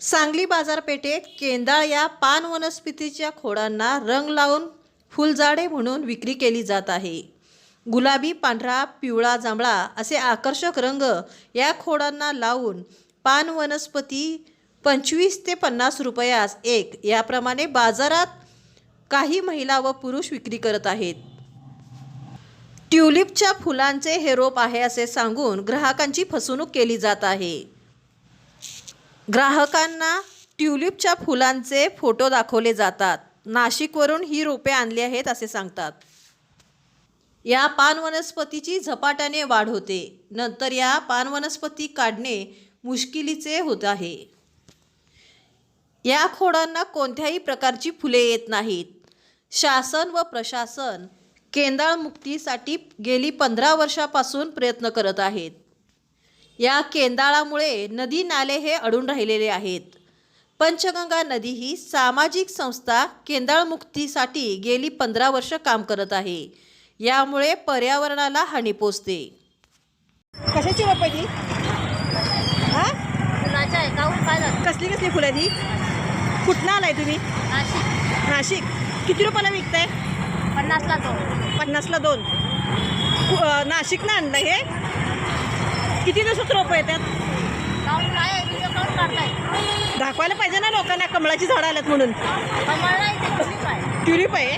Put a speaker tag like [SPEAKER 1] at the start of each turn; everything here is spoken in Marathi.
[SPEAKER 1] सांगली बाजारपेठेत केंदाळ या पान वनस्पतीच्या खोडांना रंग लावून फुलझाडे म्हणून विक्री केली जात आहे. गुलाबी पांढरा पिवळा जांभळा असे आकर्षक रंग या खोडांना लावून पान वनस्पती पंचवीस ते पन्नास रुपयास एक याप्रमाणे बाजारात काही महिला व पुरुष विक्री करत आहेत. ट्युलिपच्या फुलांचे हे रोप आहे असे सांगून ग्राहकांची फसवणूक केली जात आहे. ग्राहकांना ट्युलिपच्या फुलांचे फोटो दाखवले जातात. नाशिकवरून ही रोपे आणली आहेत असे सांगतात. या पान वनस्पतीची झपाट्याने वाढ होते. नंतर या पान वनस्पती काढणे मुश्किलीचे होत आहे. या खोडांना कोणत्याही प्रकारची फुले येत नाहीत. शासन व प्रशासन केंदाळमुक्तीसाठी गेली पंधरा वर्षापासून प्रयत्न करत आहेत. या केंदाळामुळे नदी नाले हे अडून राहिलेले आहेत. पंचगंगा नदी ही सामाजिक संस्था केंदाळ मुक्तीसाठी गेली पंधरा वर्ष काम करत आहे. यामुळे पर्यावरणाला हानी पोचते. कशाची हा?
[SPEAKER 2] झालं
[SPEAKER 1] कसली कसली फुलं आहे ती कुठनं आलाय तुम्ही?
[SPEAKER 2] नाशिक.
[SPEAKER 1] नाशिक. किती रुपयाला विकताय?
[SPEAKER 2] पन्नासला दोन.
[SPEAKER 1] पन्नासला दोन. नाशिकनं आणलं हे? किती दिवसात रोपं येतात दाखवायला पाहिजे ना लोकांना कमळाची झाडं आल्यात म्हणून. ट्युलिप आहे?